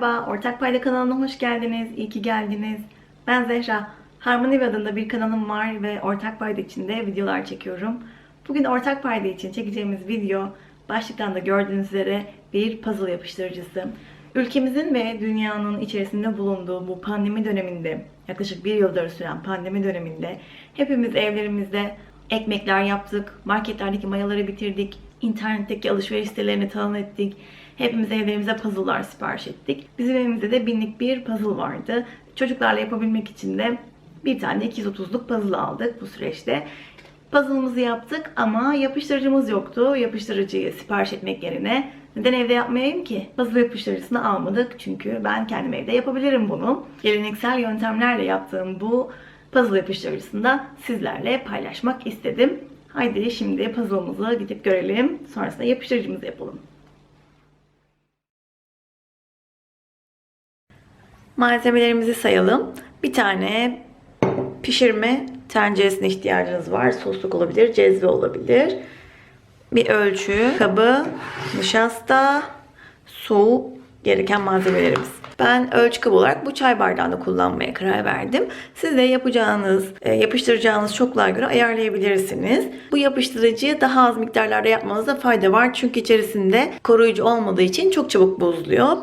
Merhaba, Ortak Payda kanalına hoş geldiniz. İyi ki geldiniz. Ben Zehra. Harmony adında bir kanalım var ve Ortak Payda içinde videolar çekiyorum. Bugün Ortak Payda için çekeceğimiz video başlıktan da gördüğünüz üzere bir puzzle yapıştırıcısı. Ülkemizin ve dünyanın içerisinde bulunduğu bu pandemi döneminde, yaklaşık bir yıldır süren pandemi döneminde hepimiz evlerimizde ekmekler yaptık, marketlerdeki mayaları bitirdik, internetteki alışveriş sitelerini talan ettik. Hepimiz evlerimize puzzle'lar sipariş ettik. Bizim evimizde de binlik bir puzzle vardı. Çocuklarla yapabilmek için de bir tane 230'luk puzzle aldık bu süreçte. Puzzle'ımızı yaptık ama yapıştırıcımız yoktu. Yapıştırıcıyı sipariş etmek yerine neden evde yapmayayım ki? Puzzle yapıştırıcısını almadık çünkü ben kendim evde yapabilirim bunu. Geleneksel yöntemlerle yaptığım bu puzzle yapıştırıcısını da sizlerle paylaşmak istedim. Haydi şimdi puzzle'ımızı gidip görelim. Sonrasında yapıştırıcımızı yapalım. Malzemelerimizi sayalım. Bir tane pişirme tenceresine ihtiyacınız var. Sosluk olabilir, cezve olabilir. Bir ölçü, kabı, nişasta, su, gereken malzemelerimiz. Ben ölçü kabı olarak bu çay bardağını kullanmaya karar verdim. Siz de yapacağınız, e, yapıştıracağınız çokluğa göre ayarlayabilirsiniz. Bu yapıştırıcıyı daha az miktarlarda yapmanızda fayda var. Çünkü içerisinde koruyucu olmadığı için çok çabuk bozuluyor.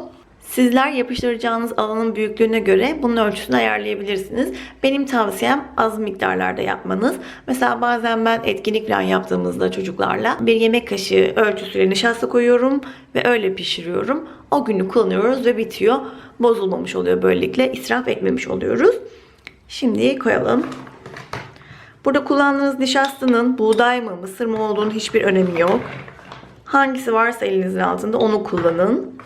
Sizler yapıştıracağınız alanın büyüklüğüne göre bunun ölçüsünü ayarlayabilirsiniz. Benim tavsiyem az miktarlarda yapmanız. Mesela bazen ben etkinlik falan yaptığımızda çocuklarla bir yemek kaşığı ölçüsüyle nişasta koyuyorum ve öyle pişiriyorum. O günü kullanıyoruz ve bitiyor. Bozulmamış oluyor böylelikle. israf etmemiş oluyoruz. Şimdi koyalım. Burada kullandığınız nişastanın buğday mı, mısır mı olduğunun hiçbir önemi yok. Hangisi varsa elinizin altında onu kullanın.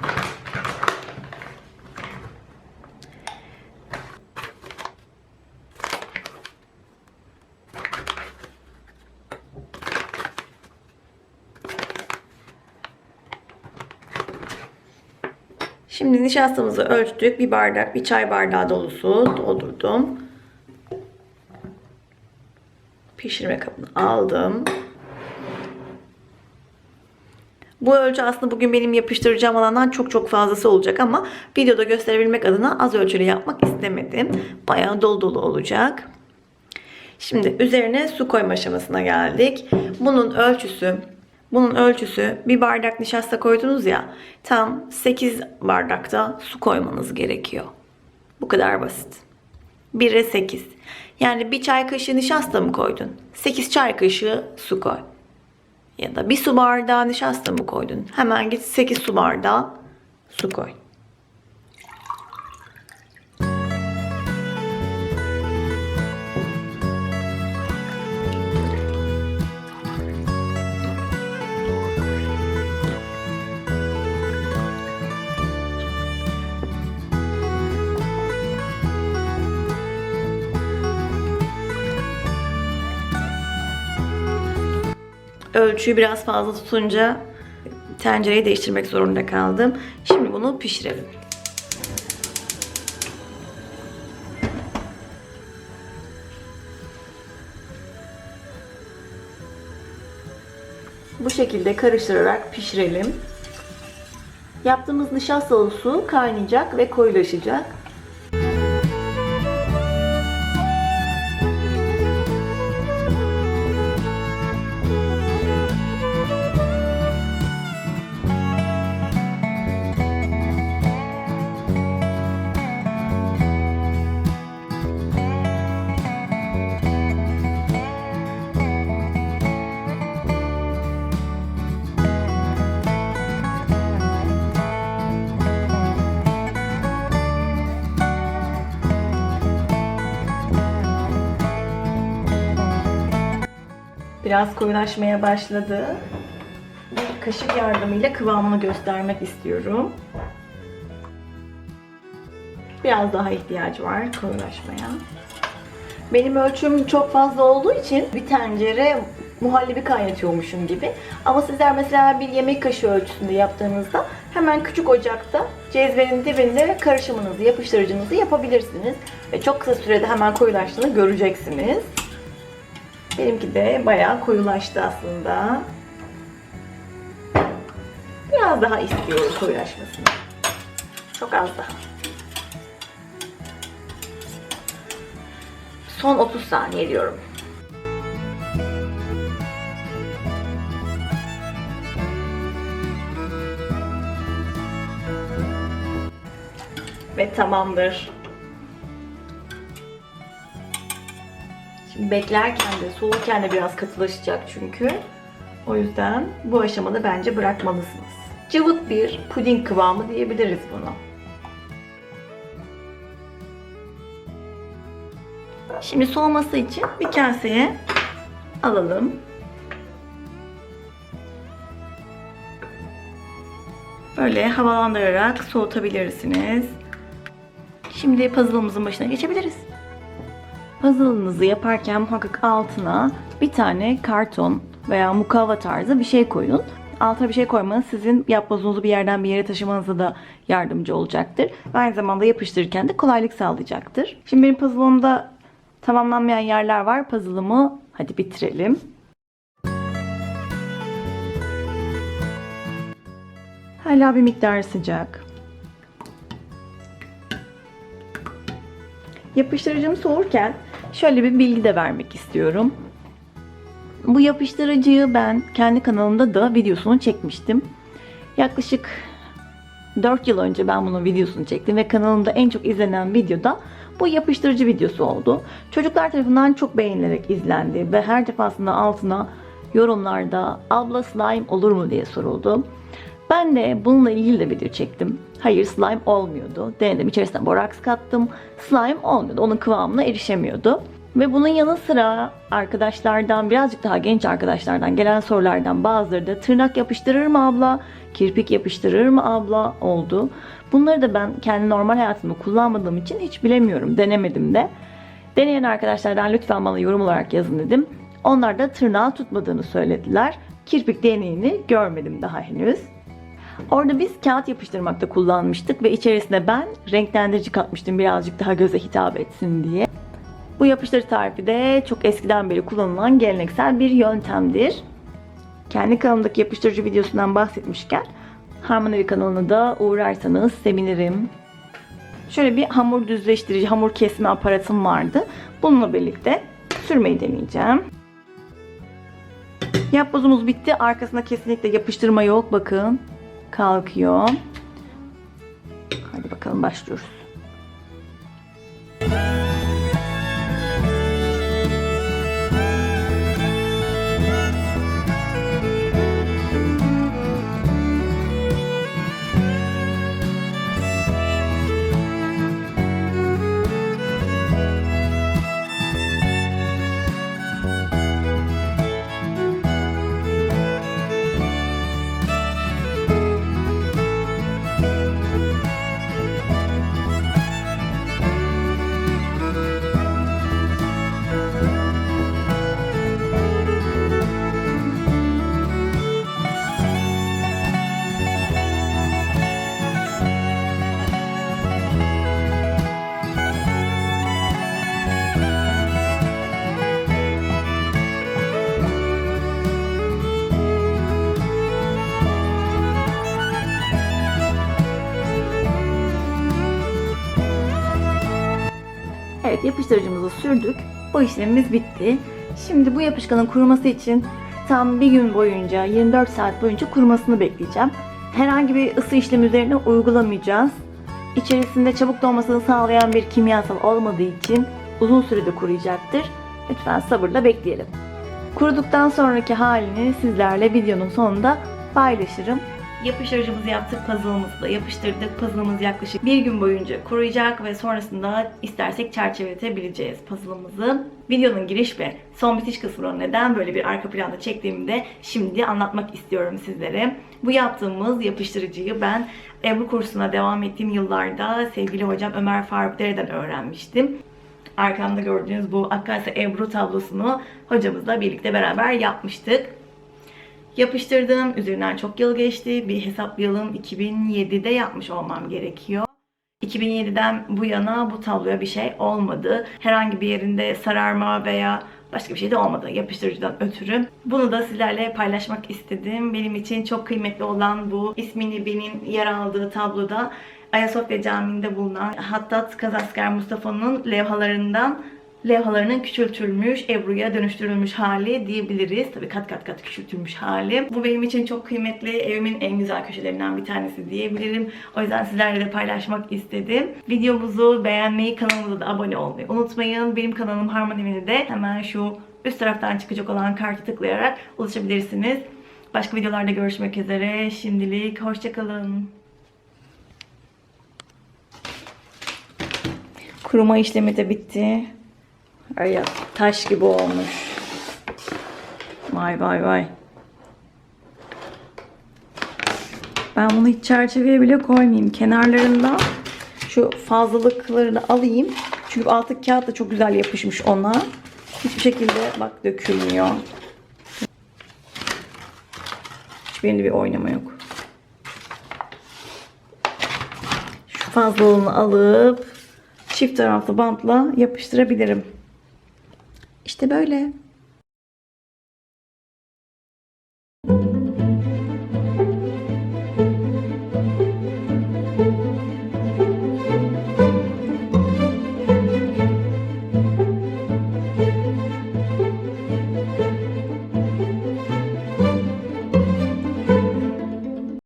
Şimdi nişastamızı ölçtük. Bir bardak, bir çay bardağı dolusu doldurdum. Pişirme kabını aldım. Bu ölçü aslında bugün benim yapıştıracağım alandan çok çok fazlası olacak ama videoda gösterebilmek adına az ölçülü yapmak istemedim. Bayağı dolu dolu olacak. Şimdi üzerine su koyma aşamasına geldik. Bunun ölçüsü bunun ölçüsü bir bardak nişasta koydunuz ya tam 8 bardakta su koymanız gerekiyor. Bu kadar basit. 1'e 8. Yani bir çay kaşığı nişasta mı koydun? 8 çay kaşığı su koy. Ya da bir su bardağı nişasta mı koydun? Hemen git 8 su bardağı su koy. Ölçüyü biraz fazla tutunca tencereyi değiştirmek zorunda kaldım. Şimdi bunu pişirelim. Bu şekilde karıştırarak pişirelim. Yaptığımız nişastalı su kaynayacak ve koyulaşacak. Biraz koyulaşmaya başladı. Bir kaşık yardımıyla kıvamını göstermek istiyorum. Biraz daha ihtiyacı var koyulaşmaya. Benim ölçüm çok fazla olduğu için bir tencere muhallebi kaynatıyormuşum gibi. Ama sizler mesela bir yemek kaşığı ölçüsünde yaptığınızda hemen küçük ocakta cezvenin dibinde karışımınızı, yapıştırıcınızı yapabilirsiniz. Ve çok kısa sürede hemen koyulaştığını göreceksiniz. Benimki de bayağı koyulaştı aslında. Biraz daha istiyorum koyulaşmasını. Çok az daha. Son 30 saniye diyorum. Ve tamamdır. Şimdi beklerken de soğurken de biraz katılaşacak çünkü. O yüzden bu aşamada bence bırakmalısınız. Cıvık bir puding kıvamı diyebiliriz buna. Şimdi soğuması için bir kaseye alalım. Böyle havalandırarak soğutabilirsiniz. Şimdi puzzle'ımızın başına geçebiliriz. Puzzle'ınızı yaparken muhakkak altına bir tane karton veya mukavva tarzı bir şey koyun. Altına bir şey koymanız sizin yapbozunu bir yerden bir yere taşımanıza da yardımcı olacaktır. Ve aynı zamanda yapıştırırken de kolaylık sağlayacaktır. Şimdi benim puzzle'ımda tamamlanmayan yerler var. Puzzle'ımı hadi bitirelim. Hala bir miktar sıcak. Yapıştırıcım soğurken şöyle bir bilgi de vermek istiyorum. Bu yapıştırıcıyı ben kendi kanalımda da videosunu çekmiştim. Yaklaşık 4 yıl önce ben bunun videosunu çektim ve kanalımda en çok izlenen videoda bu yapıştırıcı videosu oldu. Çocuklar tarafından çok beğenilerek izlendi ve her defasında altına yorumlarda abla slime olur mu diye soruldu. Ben de bununla ilgili de video çektim. Hayır slime olmuyordu. Denedim içerisine boraks kattım. Slime olmuyordu. Onun kıvamına erişemiyordu. Ve bunun yanı sıra arkadaşlardan birazcık daha genç arkadaşlardan gelen sorulardan bazıları da tırnak yapıştırır mı abla, kirpik yapıştırır mı abla oldu. Bunları da ben kendi normal hayatımda kullanmadığım için hiç bilemiyorum. Denemedim de. Deneyen arkadaşlardan lütfen bana yorum olarak yazın dedim. Onlar da tırnağı tutmadığını söylediler. Kirpik deneyini görmedim daha henüz. Orada biz kağıt yapıştırmakta kullanmıştık ve içerisine ben renklendirici katmıştım birazcık daha göze hitap etsin diye. Bu yapıştırıcı tarifi de çok eskiden beri kullanılan geleneksel bir yöntemdir. Kendi kanalımdaki yapıştırıcı videosundan bahsetmişken Harmonevi kanalına da uğrarsanız sevinirim. Şöyle bir hamur düzleştirici, hamur kesme aparatım vardı. Bununla birlikte sürmeyi deneyeceğim. Yapbozumuz bitti. Arkasına kesinlikle yapıştırma yok. Bakın. Kalkıyor. Hadi bakalım başlıyoruz. Yapıştırıcımızı sürdük. Bu işlemimiz bitti. Şimdi bu yapışkanın kuruması için tam bir gün boyunca 24 saat boyunca kurumasını bekleyeceğim. Herhangi bir ısı işlemi üzerine uygulamayacağız. İçerisinde çabuk donmasını sağlayan bir kimyasal olmadığı için uzun sürede kuruyacaktır. Lütfen sabırla bekleyelim. Kuruduktan sonraki halini sizlerle videonun sonunda paylaşırım. Yapıştırıcımızı yaptık, puzzle'ımızı da yapıştırdık. Puzzle'ımız yaklaşık bir gün boyunca kuruyacak ve sonrasında istersek çerçeveletebileceğiz puzzle'ımızı. Videonun giriş ve son bitiş kısmını neden böyle bir arka planda çektiğimi de şimdi anlatmak istiyorum sizlere. Bu yaptığımız yapıştırıcıyı ben Ebru kursuna devam ettiğim yıllarda sevgili hocam Ömer Faruk Dere'den öğrenmiştim. Arkamda gördüğünüz bu Akasya Ebru tablosunu hocamızla birlikte beraber yapmıştık. Yapıştırdım. Üzerinden çok yıl geçti. Bir hesaplayalım. 2007'de yapmış olmam gerekiyor. 2007'den bu yana bu tabloya bir şey olmadı. Herhangi bir yerinde sararma veya başka bir şey de olmadı yapıştırıcıdan ötürü. Bunu da sizlerle paylaşmak istedim. Benim için çok kıymetli olan bu ismini benim yer aldığı tabloda Ayasofya Camii'nde bulunan Hattat Kazasker Mustafa'nın levhalarından levhalarının küçültülmüş, Ebru'ya dönüştürülmüş hali diyebiliriz. Tabii kat kat kat küçültülmüş hali. Bu benim için çok kıymetli, evimin en güzel köşelerinden bir tanesi diyebilirim. O yüzden sizlerle de paylaşmak istedim. Videomuzu beğenmeyi, kanalımıza da abone olmayı unutmayın. Benim kanalım Harmoni'ni de hemen şu üst taraftan çıkacak olan kartı tıklayarak ulaşabilirsiniz. Başka videolarda görüşmek üzere. Şimdilik hoşçakalın. Kuruma işlemi de bitti. Ya, taş gibi olmuş. Vay vay vay. Ben bunu hiç çerçeveye bile koymayayım. Kenarlarından şu fazlalıklarını alayım. Çünkü altı kağıt da çok güzel yapışmış ona. Hiçbir şekilde bak dökülmüyor. Hiçbirinde bir oynama yok. Şu fazlalığını alıp çift taraflı bantla yapıştırabilirim. İşte böyle.